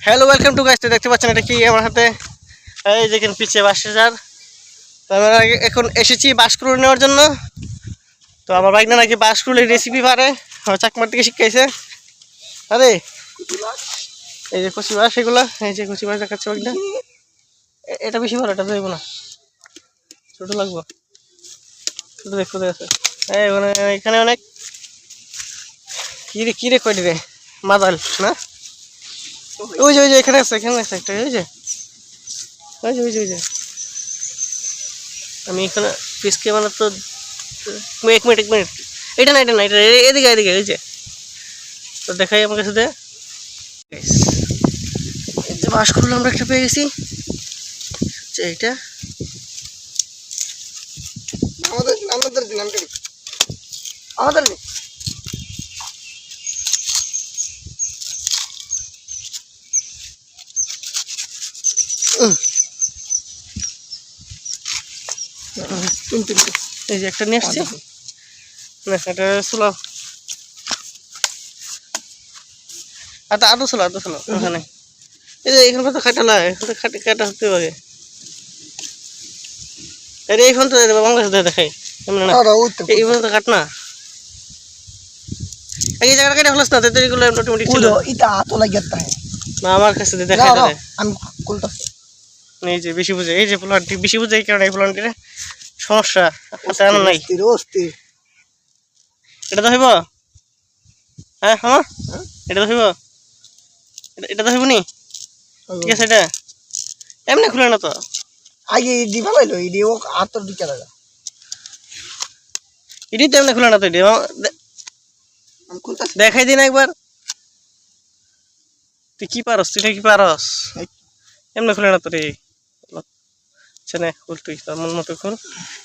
Hello welcome to guys দেখতে পাচ্ছেন এটা কি? আমার হাতে এই দেখেন পিছিয়ে বাস যার তো আমরা এখন এসেছি বাসক্রুল নেওয়ার জন্য। তো আমার বাইক না নাকি বাসক্রুলের রেসিপি পারে চাকমার থেকে শিখাইছে আরে, এই যে কচি বাস, এগুলা, এই যে কচি বাস দেখাচ্ছে বাইকটা এটা বেশি ভালো এটা দেবো না। ছোটো লাগবো। ছোটো দেখতে আছে। এই মানে এখানে অনেক কি রে, কী রে কয়টি রে মাদাল, না? ওই যে ওই যে, এখানে আছে এখানে আছে একটা, ওই যে। ওই যে ওই যে ওই যে। আমি এখানে পিসকে মানে তো এক মিনিট এক মিনিট এটা না এটা না, এটা এদিকে এদিকে, ওই যে। তো দেখাই আমার কাছে যে বাস করল আমরা একটা পেয়ে গেছি। এইটা। আমাদের আমাদের আমাদের এই যে একটা নিয়ে আসছি। না এটা ছিল। আচ্ছা ওখানে। এই যে এখানে তো এখান কাটা হতে আরে এই ফোন তো বাংলাদেশ দেখাই। তো কাট না। এই জায়গাটা কেটে ফেলাস না তো এগুলো অটোমেটিক ছিল। উদো আতো লাগিয়ে না আমার কাছে আমি খুলতাছি। এই যে বেশি বুঝে এই যে প্লান্টটি বেশি বুঝে এই কারণে এই প্লান্টের সমস্যা নাই। এটা তো হইব? হ্যাঁ আমার এটা তো হইব? এটা- এটা তো হইব। নি ঠিক আছে এটা? এমনি খুলে না তো? আগে ইডি ভালো ইডি ও আতর দিকে লাগা এটি তো এমনি খুলে না তো দে- দেখাই দিন একবার। তুই কি পারস? তুই কি পারস। এমনি খুলে না তো রে। আচ্ছা নে খুল তুই তোর মন মতো খুল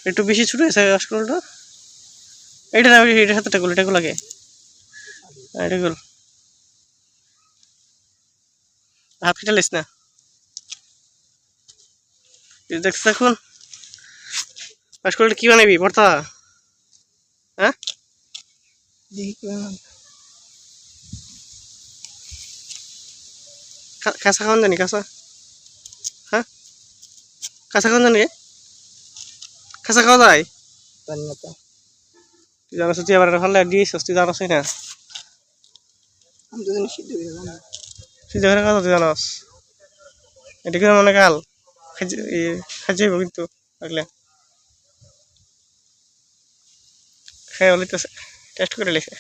একটু বেশি ছুটে গেছে স্কুলটা এইটা না এটার সাথে টেকুল এটা এটা হাফ কিটা লিস না। দেখছ এখন স্কুলটা কি বানাবি পড়তা হ্যাঁ? কাঁচা খাওয়ান জানি কাঁচা। হ্যাঁ কাঁচা খাওয়ান জানি কাঁচা খাওয়া যায় জানি না তো। তুই জানাস তুই আবার ভালো দিয়েছিস তুই জানাস না? আমি তো জানি সিদ্ধ তুই যেখানে কথা তুই জানাস? এটা কিন্তু মনে কাল? খাইছে কিন্তু লাগলে হ্যাঁ বলিতেছে টেস্ট করে লিখে।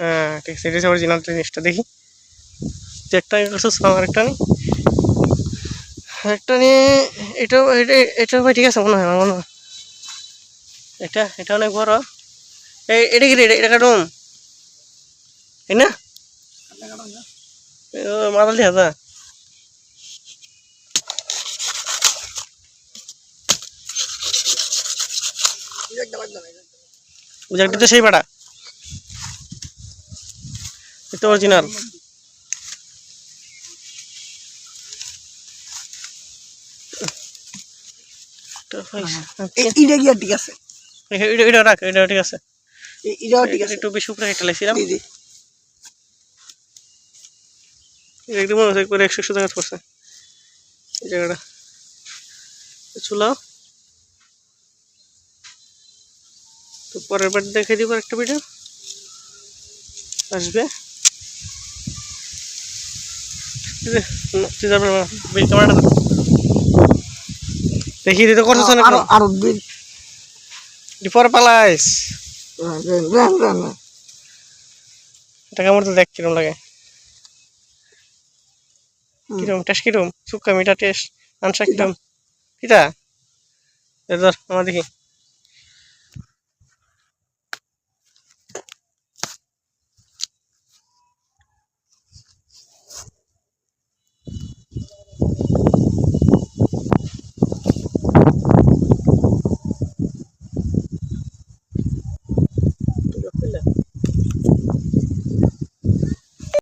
হ্যাঁ ঠিক আছে, এটা অরিজিনাল জিনিসটা, দেখি। একটা করছিস আমার একটা নি একটা নিয়ে, এটাও, এটা এটা ভাই ঠিক আছে, মনে হয়, আমার মনে হয়। এটা এটা অনেক বড়। এই, এটা কি এটা কাটুম এই না? ও মাদাল দিয়া যা উজাকটি তো সেই পাড়া। এটা অরিজিনাল ইডে গিয়া ঠিক আছে। এটা এটা রাখ এটা ঠিক আছে। এটাও ঠিক আছে। একটু বেশি উপরে কেটে লাইছিলাম দি দি একদম একবার একশো একশো টাকা পড়ছে। এই জায়গাটা। চুলাও তো পরের বার দেখে দিব একটা ভিডিও আসবে এই যে, না, তুই যাবে না, বেশ ক্যামেরাটা। দেখি দিতে করছিস না আরও পরে পালাইস এটা কেমন তো দেখ কিরম লাগে কিরম টেস্ট কিরম মিঠা টেস্ট আনসা কিরম কিটা এ ধর আমার দেখি